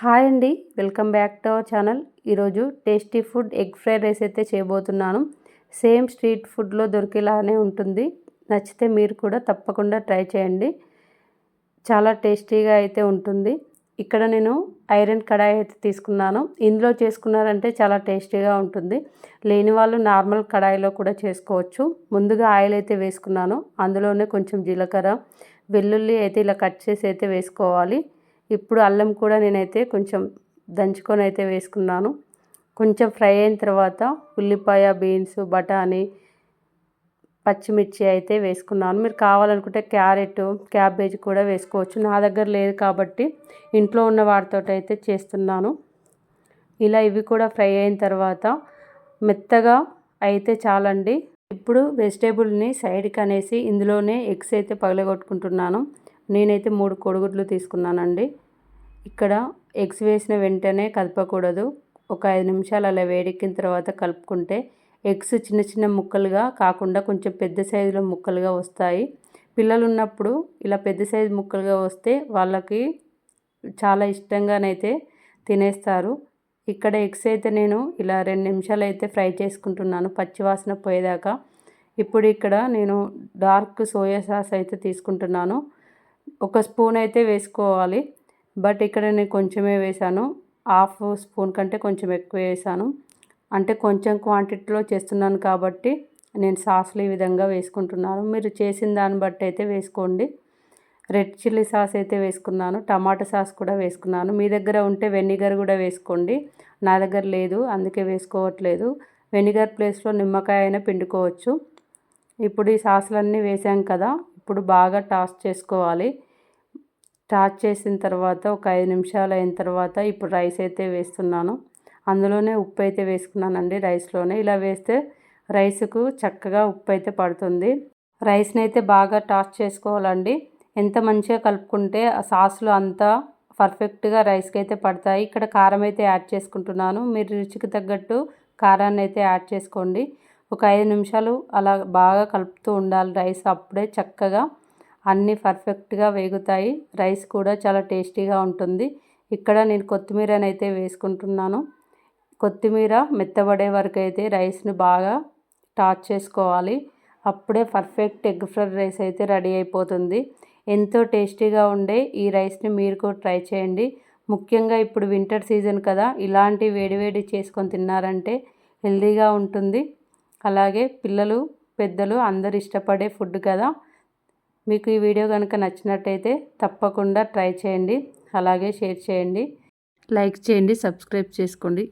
Hi అండి welcome back to our channel. ఈరోజు tasty food egg fried rice అయితే చేయబోతున్నాను. సేమ్ స్ట్రీట్ ఫుడ్లో దొరికేలానే ఉంటుంది. నచ్చితే మీరు కూడా తప్పకుండా ట్రై చేయండి. చాలా టేస్టీగా అయితే ఉంటుంది. ఇక్కడ నేను ఐరన్ కడాయి అయితే తీసుకున్నాను. ఇందులో చేసుకున్నారంటే చాలా టేస్టీగా ఉంటుంది. లేని వాళ్ళు నార్మల్ కడాయిలో కూడా చేసుకోవచ్చు. ముందుగా ఆయిల్ అయితే వేసుకున్నాను. అందులోనే కొంచెం జీలకర్ర వెల్లుల్లి అయితే ఇలా కట్ చేసి అయితే వేసుకోవాలి. ఇప్పుడు అల్లం కూడా నేనైతే కొంచెం దంచుకొని అయితే వేసుకున్నాను. కొంచెం ఫ్రై అయిన తర్వాత ఉల్లిపాయ బీన్స్ బఠానీ పచ్చిమిర్చి అయితే వేసుకున్నాను. మీరు కావాలనుకుంటే క్యారెట్ క్యాబేజ్ కూడా వేసుకోవచ్చు. నా దగ్గర లేదు కాబట్టి ఇంట్లో ఉన్న వాటితో అయితే చేస్తున్నాను. ఇలా ఇవి కూడా ఫ్రై అయిన తర్వాత మెత్తగా అయితే చాలండి. ఇప్పుడు వెజిటేబుల్ని సైడ్కి అనేసి ఇందులోనే ఎగ్స్ అయితే పగలగొట్టుకుంటున్నాను. నేనైతే మూడు కోడిగుడ్లు తీసుకున్నానండి. ఇక్కడ ఎగ్స్ వేసిన వెంటనే కలపకూడదు. ఒక ఐదు నిమిషాలు అలా వేడెక్కిన తర్వాత కలుపుకుంటే ఎగ్స్ చిన్న చిన్న ముక్కలుగా కాకుండా కొంచెం పెద్ద సైజులో ముక్కలుగా వస్తాయి. పిల్లలు ఉన్నప్పుడు ఇలా పెద్ద సైజు ముక్కలుగా వస్తే వాళ్ళకి చాలా ఇష్టంగానైతే తినేస్తారు. ఇక్కడ ఎగ్స్ అయితే నేను ఇలా రెండు నిమిషాలు అయితే ఫ్రై చేసుకుంటున్నాను పచ్చివాసన పోయేదాకా. ఇప్పుడు ఇక్కడ నేను డార్క్ సోయా సాస్ అయితే తీసుకుంటున్నాను. ఒక స్పూన్ అయితే వేసుకోవాలి. బట్ ఇక్కడ నేను కొంచెమే వేసాను హాఫ్ స్పూన్ కంటే కొంచెం ఎక్కువ వేసాను అంటే కొంచెం క్వాంటిటీలో చేస్తున్నాను కాబట్టి నేను సాస్లు ఈ విధంగా వేసుకుంటున్నాను. మీరు చేసిన దాన్ని బట్టి అయితే వేసుకోండి. రెడ్ చిల్లీ సాస్ అయితే వేసుకున్నాను. టమాటా సాస్ కూడా వేసుకున్నాను. మీ దగ్గర ఉంటే వెనిగర్ కూడా వేసుకోండి. నా దగ్గర లేదు అందుకే వేసుకోవట్లేదు. వెనిగర్ ప్లేస్లో నిమ్మకాయ అయినా పిండుకోవచ్చు. ఇప్పుడు ఈ సాసులన్నీ వేసాం కదా ఇప్పుడు బాగా టాస్ చేసుకోవాలి. స్టార్ట్ చేసిన తర్వాత ఒక ఐదు నిమిషాలు అయిన తర్వాత ఇప్పుడు రైస్ అయితే వేస్తున్నాను. అందులోనే ఉప్పు అయితే వేసుకున్నానండి రైస్లోనే. ఇలా వేస్తే రైస్కు చక్కగా ఉప్పు అయితే పడుతుంది. రైస్ని అయితే బాగా టాస్ చేసుకోవాలండి. ఎంత మంచిగా కలుపుకుంటే ఆ సాస్లో అంతా పర్ఫెక్ట్గా రైస్కి అయితే పడతాయి. ఇక్కడ కారం అయితే యాడ్ చేసుకుంటున్నాను. మీరు రుచికి తగ్గట్టు కారాన్ని అయితే యాడ్ చేసుకోండి. ఒక ఐదు నిమిషాలు అలా బాగా కలుపుతూ ఉండాలి రైస్ అప్పుడే చక్కగా అన్నీ పర్ఫెక్ట్గా వేగుతాయి. రైస్ కూడా చాలా టేస్టీగా ఉంటుంది. ఇక్కడ నేను కొత్తిమీరని అయితే వేసుకుంటున్నాను. కొత్తిమీర మెత్తబడే వరకు అయితే రైస్ను బాగా టాచ్ చేసుకోవాలి. అప్పుడే పర్ఫెక్ట్ ఎగ్ ఫ్రైడ్ రైస్ అయితే రెడీ అయిపోతుంది. ఎంతో టేస్టీగా ఉండే ఈ రైస్ని మీరు కూడా ట్రై చేయండి. ముఖ్యంగా ఇప్పుడు వింటర్ సీజన్ కదా ఇలాంటి వేడివేడి చేసుకొని తిన్నారంటే హెల్తీగా ఉంటుంది. అలాగే పిల్లలు పెద్దలు అందరు ఇష్టపడే ఫుడ్ కదా మీకు ఈ వీడియో కనుక నచ్చినట్టయితే తప్పకుండా ట్రై చేయండి. అలాగే షేర్ చేయండి. లైక్ చేయండి సబ్స్క్రైబ్ చేసుకోండి.